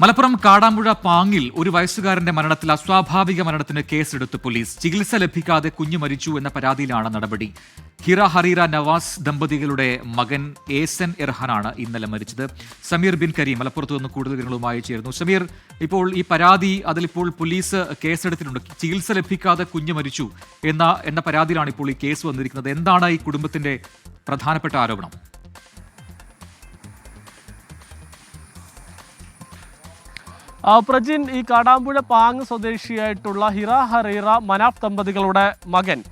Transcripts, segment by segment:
മലപ്പുറം കാടാമ്പുഴ പാങ്ങിൽ ഒരു വയസ്സുകാരന്റെ മരണത്തിൽ അസ്വാഭാവിക മരണത്തിന് കേസെടുത്ത് പോലീസ്. ചികിത്സ ലഭിക്കാതെ കുഞ്ഞു മരിച്ചു എന്ന പരാതിയിലാണ് നടപടി. ഹിറ ഹറീറ നവാസ് ദമ്പതികളുടെ മകൻ ഏസൻ എർഹാനാണ് ഇന്നലെ മരിച്ചത്. സമീർ ബിൻ കരീം മലപ്പുറത്ത് നിന്ന് കൂടുതൽ വിവരങ്ങളുമായി ചേരുന്നു. സമീർ ഇപ്പോൾ ഈ പരാതി അതിലിപ്പോൾ പോലീസ് കേസെടുത്തിട്ടുണ്ട്. ചികിത്സ ലഭിക്കാതെ കുഞ്ഞു മരിച്ചു എന്ന എന്ന പരാതിയിലാണ് ഇപ്പോൾ ഈ കേസ് വന്നിരിക്കുന്നത്. എന്താണ് ഈ കുടുംബത്തിന്റെ പ്രധാനപ്പെട്ട ആരോപണം? പ്രജിൻ ഈ കാടാമ്പുഴ പാങ് സ്വദേശിയായിട്ടുള്ള ഹിറ ഹറീറ മനാഫ് ദമ്പതികളുടെ മകൻ.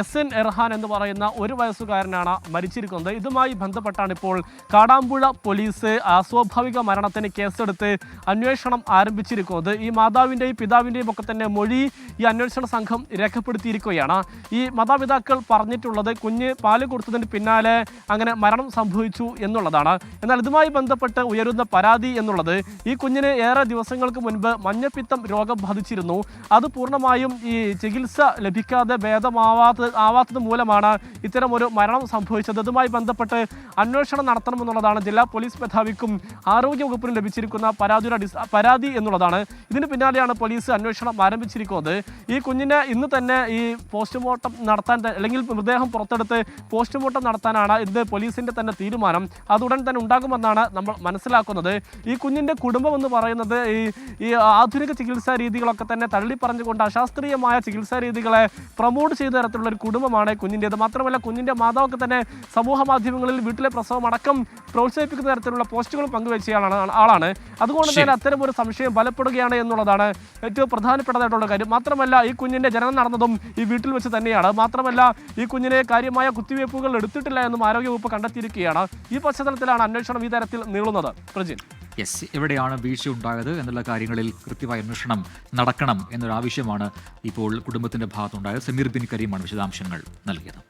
എസ് എൻ എർഹാൻ എന്ന് പറയുന്ന ഒരു വയസ്സുകാരനാണ് മരിച്ചിരിക്കുന്നത്. ഇതുമായി ബന്ധപ്പെട്ടാണ് ഇപ്പോൾ കാടാമ്പുഴ പോലീസ് അസ്വാഭാവിക മരണത്തിന് കേസെടുത്ത് അന്വേഷണം ആരംഭിച്ചിരിക്കുന്നത്. ഈ മാതാവിന്റെയും പിതാവിന്റെയും ഒക്കെ തന്നെ മൊഴി ഈ അന്വേഷണ സംഘം രേഖപ്പെടുത്തിയിരിക്കുകയാണ്. ഈ മാതാപിതാക്കൾ പറഞ്ഞിട്ടുള്ളത് കുഞ്ഞ് പാൽ കൊടുത്തതിന് പിന്നാലെ അങ്ങനെ മരണം സംഭവിച്ചു എന്നുള്ളതാണ്. എന്നാൽ ഇതുമായി ബന്ധപ്പെട്ട് ഉയരുന്ന പരാതി എന്നുള്ളത് ഈ കുഞ്ഞിന് ഏറെ ദിവസങ്ങൾക്ക് മുൻപ് മഞ്ഞപ്പിത്തം രോഗം ബാധിച്ചിരുന്നു. അത് പൂർണമായും ഈ ചികിത്സ ലഭിക്കാതെ ഭേദമാവാത്ത ആവാത്തത് മൂലമാണ് ഇത്തരം ഒരു മരണം സംഭവിച്ചത്. ഇതുമായി ബന്ധപ്പെട്ട് അന്വേഷണം നടത്തണമെന്നുള്ളതാണ് ജില്ലാ പോലീസ് മേധാവിക്കും ആരോഗ്യ വകുപ്പിനും ലഭിച്ചിരിക്കുന്ന പരാതിയുടെ പരാതി എന്നുള്ളതാണ്. ഇതിന് പിന്നാലെയാണ് പോലീസ് അന്വേഷണം ആരംഭിച്ചിരിക്കുന്നത്. ഈ കുഞ്ഞിനെ ഇന്ന് തന്നെ ഈ പോസ്റ്റ്മോർട്ടം നടത്താൻ അല്ലെങ്കിൽ മൃതദേഹം പുറത്തെടുത്ത് പോസ്റ്റ്മോർട്ടം നടത്താനാണ് ഇന്ന് പോലീസിന്റെ തന്നെ തീരുമാനം. അതുടൻ തന്നെ ഉണ്ടാകുമെന്നാണ് നമ്മൾ മനസ്സിലാക്കുന്നത്. ഈ കുഞ്ഞിന്റെ കുടുംബം എന്ന് പറയുന്നത് ഈ ഈ ആധുനിക ചികിത്സാ രീതികളൊക്കെ തന്നെ തള്ളി പറഞ്ഞുകൊണ്ട് അശാസ്ത്രീയമായ ചികിത്സാ രീതികളെ പ്രൊമോട്ട് ചെയ്ത തരത്തിലുള്ള ഒരു കുടുംബമാണ് കുഞ്ഞിന്റേത്. മാത്രമല്ല കുഞ്ഞിന്റെ മാതാവൊക്കെ തന്നെ സമൂഹ മാധ്യമങ്ങളിൽ വീട്ടിലെ പ്രസവം അടക്കം പ്രോത്സാഹിപ്പിക്കുന്ന തരത്തിലുള്ള പോസ്റ്റുകൾ പങ്കുവെച്ചയാളാണ് ആളാണ്. അതുകൊണ്ട് തന്നെ അത്തരം ഒരു സംശയം ബലപ്പെടുകയാണ് എന്നുള്ളതാണ് ഏറ്റവും പ്രധാനപ്പെട്ടതായിട്ടുള്ള കാര്യം. മാത്രമല്ല ഈ കുഞ്ഞിന്റെ ജനനം നടന്നതും ഈ വീട്ടിൽ വെച്ച് തന്നെയാണ്. മാത്രമല്ല ഈ കുഞ്ഞിനെ കാര്യമായ കുത്തിവയ്പ്പുകൾ എടുത്തിട്ടില്ല എന്നും ആരോഗ്യവകുപ്പ് കണ്ടെത്തിയിരിക്കുകയാണ്. ഈ പശ്ചാത്തലത്തിലാണ് അന്വേഷണം ഈ തരത്തിൽ നീളുന്നത്. പ്രജിൻ. യെസ് എവിടെയാണ് വീഴ്ച ഉണ്ടായത് എന്നുള്ള കാര്യങ്ങളിൽ കൃത്യമായ അന്വേഷണം നടക്കണം എന്നൊരു ആവശ്യമാണ് ഇപ്പോൾ കുടുംബത്തിന്റെ ഭാഗത്തുണ്ടായത്. സമീർ ബിൻ കരീമാണ് വിശദാംശങ്ങൾ നൽകിയത്.